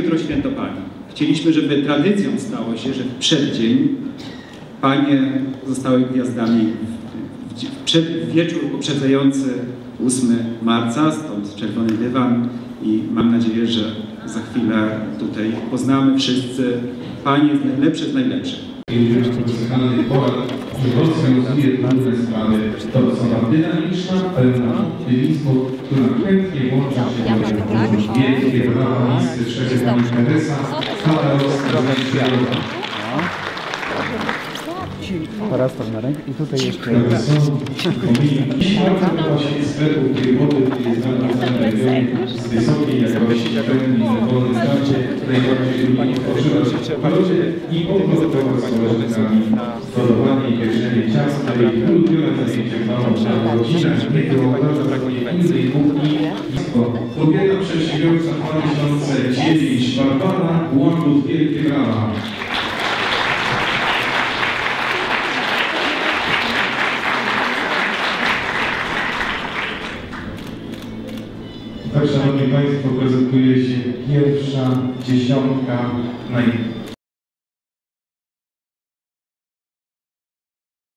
Jutro święto Pani. Chcieliśmy, żeby tradycją stało się, że w przeddzień Panie zostały gwiazdami w, w, w, przed, w wieczór poprzedzający 8 marca, stąd czerwony dywan i mam nadzieję, że za chwilę tutaj poznamy wszyscy Panie najlepsze z najlepszych. Profesjonalny Polak rozwiązuje trudne sprawy. To osoba dynamiczna, pełna optymizmu, która chętnie włącza się do wielkie brawa listy trzeciego Mercedesa, Katarowska, Teraz to na rękę i tutaj jeszcze świata właśnie sklepów kierowych, gdzie jest region z wysokiej jakości, pełni na wolnym starcie, najbardziej odpoczywać w i podportować z koleżankami stodowanie i kieszenie Kobieta przedsiębiorca 2009, Barbara Łambut, wielkie brawa. Tak, Szanowni Państwo, prezentuje się pierwsza dziesiątka naj,